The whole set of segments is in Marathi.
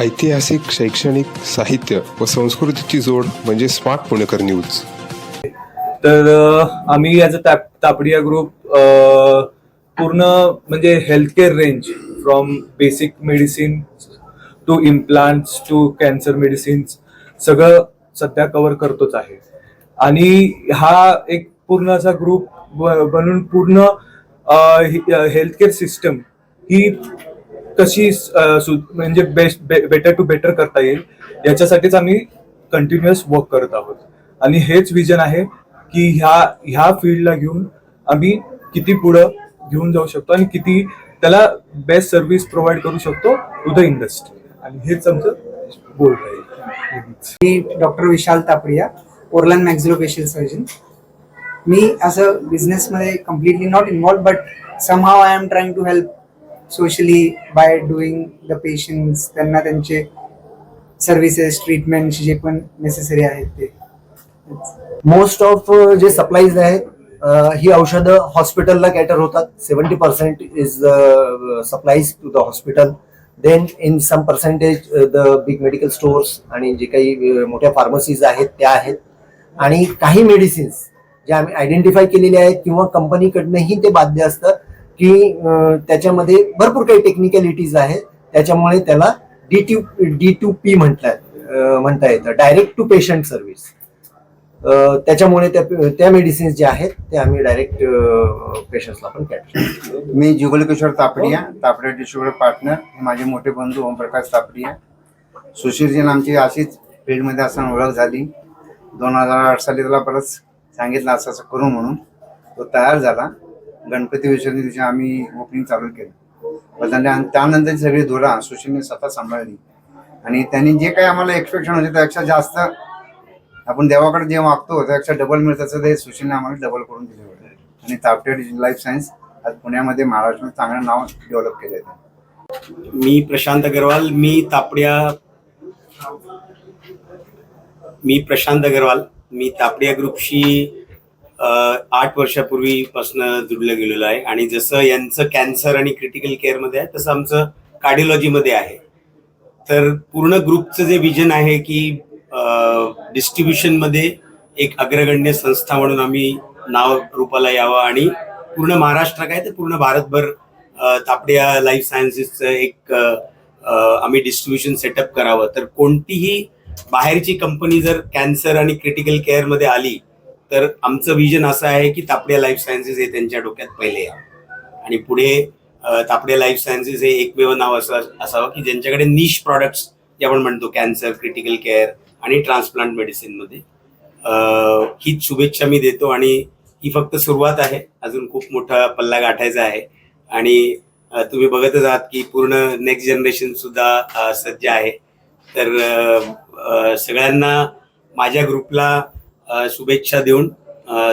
ऐतिहासिक शैक्षणिक साहित्य व संस्कृतीची जोड म्हणजे स्मार्ट पुणेकर न्यूज. तर आम्ही ॲज अ तापडिया ग्रुप पूर्ण म्हणजे healthcare range from basic medicine to implants to cancer medicines सगळं सध्या कवर करतोच आहे. आणि हा एक पूर्ण असा ग्रुप बनून पूर्ण हेल्थकेअर सिस्टम ही कशी सु- म्हणजे बेस्ट बेटर टू बेटर करता येईल याच्यासाठीच आम्ही कंटिन्युअस वर्क करत आहोत. आणि हेच विजन आहे की ह्या ह्या फील्डला घेऊन आम्ही किती पुढं घेऊन जाऊ शकतो आणि किती त्याला बेस्ट सर्व्हिस प्रोव्हाइड करू शकतो टू द इंडस्ट्री आणि हेच आमचं गोल राहील मी doctor Vishal Tapadia oral and maxillofacial surgeon मी असं बिझनेसमध्ये completely not involved but somehow I am trying to help socially by doing the patients त्यांना त्यांचे सर्व्हिसेस ट्रीटमेंट जे पण नेसेसरी आहेत ते. मोस्ट ऑफ uh, जे सप्लाईज आहेत uh, ही औषधं हॉस्पिटलला कॅटर होतात. Seventy percent is supplies to the hospital then in some percentage the big medical stores आणि जे काही uh, मोठ्या फार्मसीज आहेत त्या आहेत. आणि काही मेडिसिन्स जे आम्ही आयडेंटिफाय केलेले आहेत किंवा कंपनीकडनंही ते बाध्य असतं की त्याच्यामध्ये भरपूर काही टेक्निकॅलिटीज आहेत. त्याच्यामुळे त्याला D to D to P म्हटलं म्हणता येतं. डायरेक्ट टू पेशंट सर्व्हिस त्याच्यामुळे त्या त्या मेडिसिन्स ज्या आहेत ते आम्ही डायरेक्ट पेशंट्सला पण कॅटर मी जुगल किशोर तापडिया तापडिया डिस्ट्रीब्युटर पार्टनर हे माझे मोठे बंधू ओमप्रकाश तापडिया. सुशीलजीन आमची अशीच फील्डमध्ये असताना ओळख झाली. दोन हजार आठ साली त्याला परत सांगितलं असं असं करू म्हणून. तो तयार झाला. गणपती विसर्जन दिवशी आम्ही ओपनिंग चालू केलं. पण आणि त्यानंतरची सगळी धुरा सुशीलने स्वतः सांभाळली. आणि त्यांनी जे काही आम्हाला एक्सपेक्शन होते त्यापेक्षा जास्त आपण देवाकडे जे मागतो त्यापेक्षा डबल मिळतं ते सुशीलने आम्हाला डबल करून दिले होते. आणि तापटे लाईफ सायन्स आज पुण्यामध्ये महाराष्ट्रात चांगलं नाव डेव्हलप केले आहे. मी प्रशांत अग्रवाल मी तापडिया मी प्रशांत अग्रवाल मी तापडिया ग्रुपशी आठ वर्षापूर्वीपासून जुडलं गेलेलो आहे. आणि जसं यांचं कॅन्सर आणि क्रिटिकल केअरमध्ये आहे तसं आमचं कार्डिओलॉजीमध्ये आहे. तर पूर्ण ग्रुपचं जे विजन आहे की डिस्ट्रीब्युशनमध्ये एक अग्रगण्य संस्था म्हणून आम्ही नाव रूपाला यावं आणि पूर्ण महाराष्ट्र काय तर पूर्ण भारतभर तापड्या लाईफ सायन्सेसचं एक आम्ही डिस्ट्रीब्युशन सेटअप करावं. तर कोणतीही बाहेरची कंपनी जर कॅन्सर आणि क्रिटिकल केअरमध्ये आली तर आमचं विजन असं आहे की तापडिया लाईफ सायन्सेस हे त्यांच्या डोक्यात पहिले यावं. आणि पुढे अ, तापडिया लाईफ सायन्सेस हे एकमेव नाव असं असावं की ज्यांच्याकडे निश प्रॉडक्ट्स जे आपण म्हणतो कॅन्सर क्रिटिकल केअर आणि ट्रान्सप्लांट मेडिसिनमध्ये हीच शुभेच्छा मी देतो आणि ही फक्त सुरुवात आहे. अजून खूप मोठा पल्ला गाठायचा आहे. आणि तुम्ही बघतच आहात की पूर्ण नेक्स्ट जनरेशन सुद्धा सज्ज आहे. तर सगळ्यांना माझ्या ग्रुपला शुभेच्छा देऊन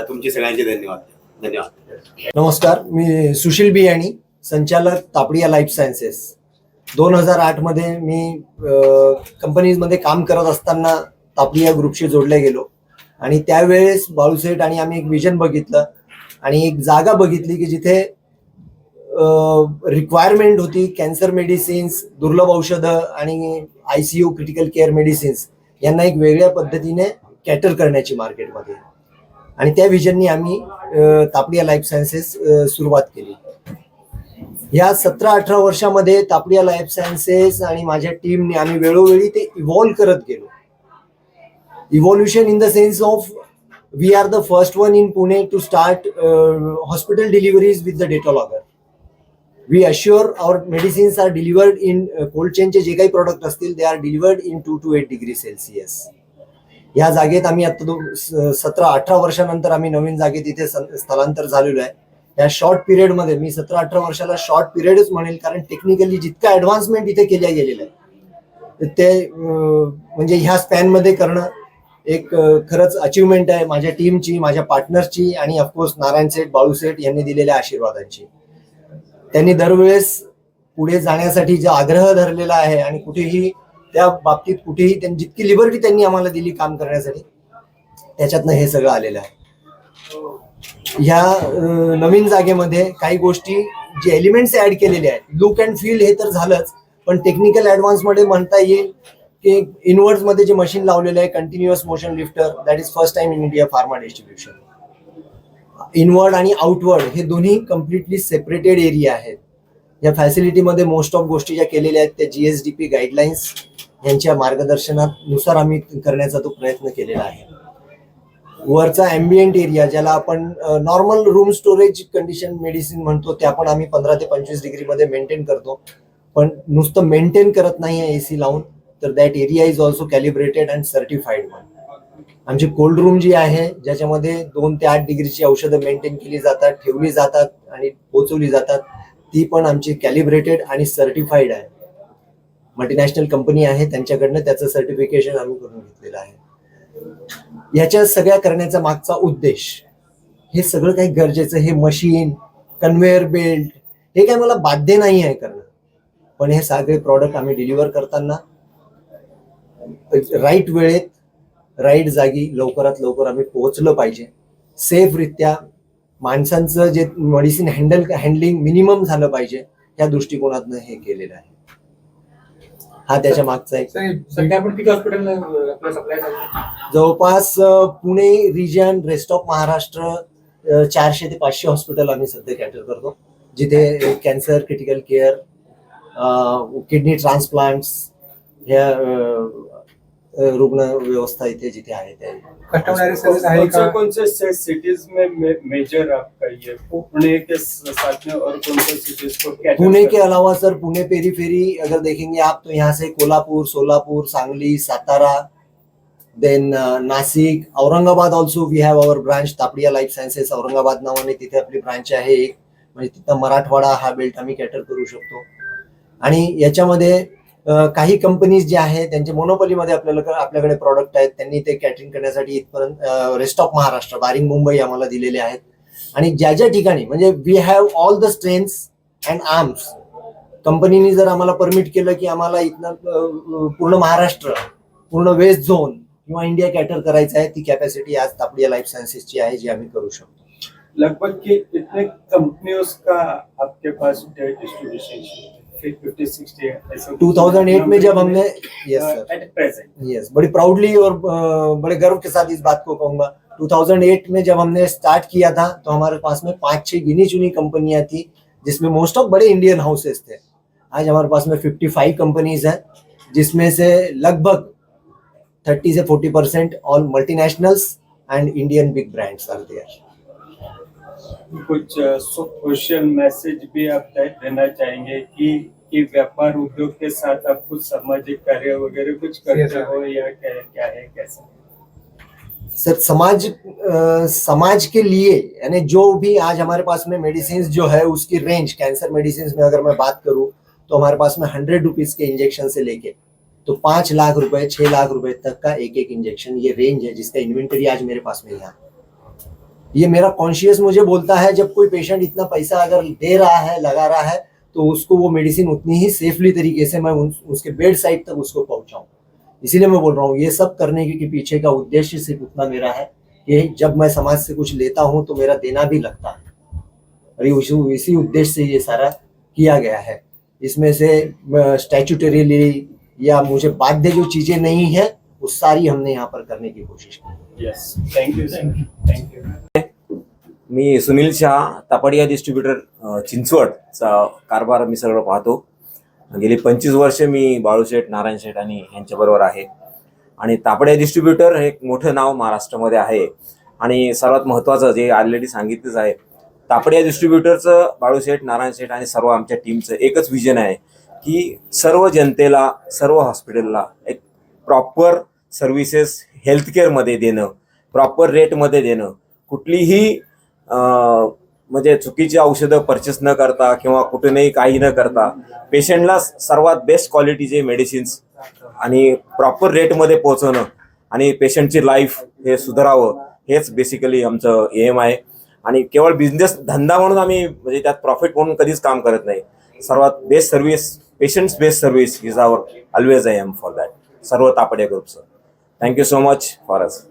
तुमचे सगळ्यांचे धन्यवाद. धन्यवाद. नमस्कार मी सुशील बियाणी संचालक तापडिया लाईफ सायन्सेस दोन हजार आठमध्ये मी कंपनीजमध्ये काम करत असताना तापडिया ग्रुपशी जोडले गेलो. आणि त्यावेळेस बाळूसेठ आणि आम्ही एक विजन बघितलं आणि एक जागा बघितली की जिथे रिक्वायरमेंट होती कॅन्सर मेडिसिन्स दुर्लभ औषधं आणि I C U critical care medicines यांना एक वेगळ्या पद्धतीने कॅटर करण्याची मार्केटमध्ये आणि त्या विजननी आम्ही तापडिया लाईफ सायन्सेस सुरुवात केली. या सतरा अठरा वर्षामध्ये तापडिया लाईफ सायन्सेस आणि माझ्या टीमने आम्ही वेळोवेळी ते इव्हॉल्व करत गेलो. Evolution in the sense of we are the first one in Pune to start hospital deliveries with the data logger we assure our medicines are delivered in cold चेनचे जे काही प्रोडक्ट असतील they are delivered in two to eight degree Celsius या जागेत आम्ही आता स- सतरा अठरा वर्षानंतर आम्ही नवीन जागेत इथे स- स्थलांतर झालेलो आहे. या शॉर्ट पिरियडमध्ये मी सतरा अठरा वर्षाला शॉर्ट पिरियडच म्हणेल कारण टेक्निकली जितका ऍडव्हान्समेंट इथे केल्या गेलेलं आहे ते म्हणजे ह्या स्पॅनमध्ये करणं एक खरंच अचिव्हमेंट आहे माझ्या टीमची माझ्या पार्टनरची आणि ऑफकोर्स नारायण सेठ बाळू सेठ यांनी दिलेल्या आशीर्वादांची. त्यांनी दरवेळेस पुढे जाण्यासाठी जो आग्रह धरलेला आहे आणि कुठेही त्या बाबतीत कुठेही त्यांनी जितकी लिबर्टी त्यांनी आम्हाला दिली काम करण्यासाठी त्याच्यातनं हे सगळं आलेलं आहे. ह्या नवीन जागेमध्ये काही गोष्टी जे एलिमेंट्स ऍड केलेले आहेत. लुक अँड फील हे तर झालंच पण टेक्निकल ॲडव्हान्समध्ये म्हणता येईल की इनवर्ड्समध्ये जे मशीन लावलेलं आहे continuous motion lifter that is first time in India pharma distribution inward आणि आउटवर्ड हे दोन्ही कम्प्लिटली सेपरेटेड एरिया आहेत. या फॅसिलिटीमध्ये मोस्ट ऑफ गोष्टी ज्या केलेल्या आहेत त्या जीएसडीपी गाईडलाईन्स यांच्या मार्गदर्शनानुसार आम्ही करण्याचा तो प्रयत्न केलेला आहे. वरचा अँबियंट एरिया ज्याला आपण normal room storage condition medicine म्हणतो त्या पण आम्ही पंधरा ते पंचवीस डिग्रीमध्ये मेंटेन करतो. पण नुसतं मेंटेन करत नाही आहे एसी लावून तर that area is also calibrated and certified आमची कोल्ड रूम जी आहे ज्याच्यामध्ये दोन ते आठ डिग्रीची औषधं मेंटेन केली जातात ठेवली जातात आणि पोचवली जातात ती पण आमची कॅलिब्रेटेड आणि सर्टिफाईड आहे. मल्टीनॅशनल कंपनी आहे त्यांच्याकडनं त्याचं सर्टिफिकेशन आम्ही करून घेतलेलं आहे. याच्या सगळ्या करण्याचा मागचा उद्देश हे सगळं काही गरजेचं हे मशीन कन्व्हेअर बेल्ट हे काय मला बाध्य नाही आहे करणं. पण हे सगळे प्रॉडक्ट आम्ही डिलिव्हर करताना राईट वेळेत राईट जागी लवकरात लवकर आम्ही पोहोचलं पाहिजे. सेफरित्या माणसांचं जे मेडिसिन हँडल हँडलिंग मिनिमम झालं पाहिजे या दृष्टिकोनातनं हे केलेलं आहे. हा त्याच्या मागचा एक. सध्या आपण किती हॉस्पिटल आपला सप्लाय चालू जवळपास Pune region rest of Maharashtra चारशे ते पाचशे हॉस्पिटल आम्ही सध्या कॅटर करतो. जिथे cancer critical care kidney transplants ह्या रुग्ण व्यवस्था इथे जिथे आहे कौन कौन से सिटीज में मेजर आपका ये पुणे के साथ में और कौन से सिटीज को कैटर पुणे के अलावा सर पुणे पेरीफेरी अगर देखेंगे आप तो यहाँ से Kolhapur Solapur Sangli Satara then Nashik Aurangabad also we have our branch Tapadia Life Sciences Aurangabad नावाने तिथे आपली ब्रांच आहे एक. म्हणजे तिथं मराठवाडा हा बेल्ट आम्ही कॅटर करू शकतो. आणि याच्यामध्ये काही कंपनीज ज्या आहेत त्यांचे मोनोपॉलीमध्ये आपल्याला आपल्याकडे प्रॉडक्ट आहेत त्यांनी ते कॅटरिंग करण्यासाठी इथपर्यंत rest of Maharashtra barring Mumbai आम्हाला दिलेले आहेत. आणि ज्या ज्या ठिकाणी म्हणजे we have all the strengths and arms कंपनीने जर आम्हाला परमिट केलं की आम्हाला इथनं पूर्ण महाराष्ट्र पूर्ण वेस्ट झोन किंवा इंडिया कॅटर करायचं आहे ती कॅपॅसिटी आज तापडिया लाईफ सायन्सेसची आहे जी आम्ही करू शकतो. लगभग के इतने कंपनियों का आपके पास डिस्ट्रीब्यूशन 2008 में जब हमने यस सर यस बड़ी प्राउडली और बड़े गर्व के साथ इस बात को कहूँगा। 2008 में जब हमने स्टार्ट किया था तो हमारे पास में पाँच छह गिनी चुनी कंपनियाँ थी जिसमें मोस्ट ऑफ़ बड़े इंडियन हाउसेस थे। आज हमारे पास में 55 कंपनीज़ है जिसमें से लगभग 30 से 40 percent all multinationals and Indian big brands are there कुछ सोशल मैसेज भी आप देना चाहेंगे कि कि व्यापार उद्योग के साथ आप कुछ सामाजिक कार्य वगैरह कुछ करते हो या क्या क्या है कैसा सर समाज अ, समाज के लिए यानी जो भी आज हमारे पास में मेडिसिन जो है उसकी रेंज कैंसर मेडिसिन में अगर मैं बात करूँ तो हमारे पास में हंड्रेड रुपीज़ के इंजेक्शन से लेके तो पाँच लाख रुपए छह लाख रुपए तक का एक एक इंजेक्शन ये रेंज है जिसका इन्वेंटरी आज मेरे पास में यहाँ ये मेरा कॉन्शियस मुझे बोलता है जब कोई पेशेंट इतना पैसा अगर दे रहा है लगा रहा है तो उसको वो मेडिसिन उतनी ही सेफली तरीके से मैं उन, उसके बेड साइड तक उसको पहुंचाऊं। इसीलिए मैं बोल रहा हूँ ये सब करने के, पीछे का उद्देश्य सिर्फ़ उतना मेरा है कि जब मैं समाज से कुछ लेता हूँ तो मेरा देना भी लगता है। ये इसी उद्देश्य से ये सारा किया गया है। इसमें से स्टैचुटरीली या मुझे बाध्य जो चीज़ें नहीं है वो सारी हमने यहाँ पर करने की कोशिश की। Yes thank you thank you me Sunil Shah Tapadia distributor चिंचवडचा कारभार मी सगळं पाहतो. गेली पंचवीस वर्ष मी बाळूशेठ नारायण शेठ आणि यांच्याबरोबर आहे. आणि तापडिया डिस्ट्रीब्युटर हे एक मोठं नाव महाराष्ट्रामध्ये आहे. आणि सर्वात महत्त्वाचं जे ऑलरेडी सांगितलंच आहे तापडिया डिस्ट्रीब्युटरचं बाळूशेठ नारायण शेठ आणि सर्व आमच्या टीमचं एकच विजन आहे की सर्व जनतेला सर्व हॉस्पिटलला एक प्रॉपर सर्व्हिसेस हेल्थकेअरमध्ये देणं प्रॉपर रेटमध्ये देणं. कुठलीही म्हणजे चुकीची औषधं परचेस न करता किंवा कुठूनही काही न करता पेशंटला सर्वात बेस्ट क्वालिटीचे मेडिसिन्स आणि प्रॉपर रेटमध्ये पोहोचवणं आणि पेशंटची लाईफ हे सुधारावं हेच बेसिकली आमचं एम आहे. आणि केवळ बिझनेस धंदा म्हणून आम्ही म्हणजे त्यात प्रॉफिट म्हणून कधीच काम करत नाही. सर्वात best service patients best service is our always I am for that सर्व तापडे ग्रुपचं thank you so much for us